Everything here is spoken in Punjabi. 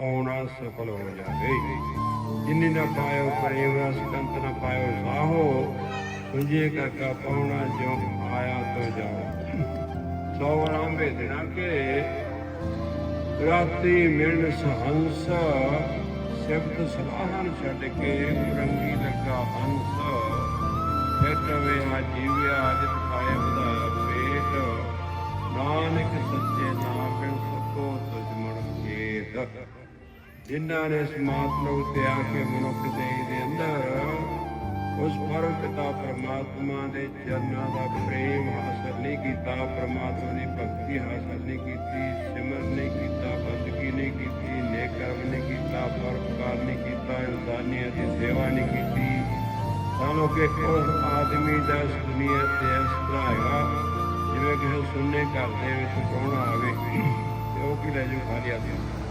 ਆਉਣਾ ਸਫਲ ਹੋ ਜਾਵੇ। ਜਿਨੀ ਨਾ ਪਾਇਓ ਪ੍ਰੇਮ ਰਸ ਕੰਤ ਨਾ ਪਾਇਓ ਸਾਹੋ। ਤੁਝੇ ਕਾਕਾ ਪਾਉਣਾ ਜੋ ਆਇਆ ਤੋ ਜਾਓ। ਸੋ ਰਾਮ ਭੇਜਣਾ ਕੇ ਰਾਤੀ ਮਿਲਣ ਸਹੰਸ, ਸਿਫਤ ਸਲਾਹਨ ਛੱਡ ਕੇ ਰੰਗੀ ਲੱਗਾ ਹੰਸ। ਫੇਟਵੇ ਆ ਜੀਵਿਆ ਜਿਤ ਜਿਨ੍ਹਾਂ ਨੇ ਸਮਾਤਮਕ ਤੇ ਆ ਕੇ ਮਨੁੱਖ ਦੇ ਦੇ ਅੰਦਰ, ਉਸ ਪਰਮ ਪਿਤਾ ਪਰਮਾਤਮਾ ਦੇ ਚਰਨਾਂ ਦਾ ਪ੍ਰੇਮ ਹਾਸਲ ਨਹੀਂ ਕੀਤਾ, ਪਰਮਾਤਮਾ ਦੀ ਭਗਤੀ ਹਾਸਲ ਨਹੀਂ ਕੀਤੀ ਸਿਮਰਨ ਨਹੀਂ ਕੀਤਾ, ਬੰਦਗੀ ਨਹੀਂ ਕੀਤੀ ਨੇਕ ਕਰਮ ਨਹੀਂ ਕੀਤਾ, ਪਰਉਪਕਾਰ ਨਹੀਂ ਕੀਤਾ, ਇਨਸਾਨੀਅਤ ਦੀ ਸੇਵਾ ਨਹੀਂ ਕੀਤੀ। ਸਾਨੂੰ ਕਿ ਉਸ ਆਦਮੀ ਦਾ ਇਸ ਦੁਨੀਆ ਤੇ ਇਸ ਤਰ੍ਹਾਂ ਹੈਗਾ, ਜਿਵੇਂ ਕਿਸੇ ਸੁਣਨੇ ਘਰ ਦੇ ਵਿੱਚ ਕੌਣ ਆਵੇ, ਤੇ ਉਹ ਕੀ ਲੈ ਜੂ ਖਾਲੀ ਆਦਮੀ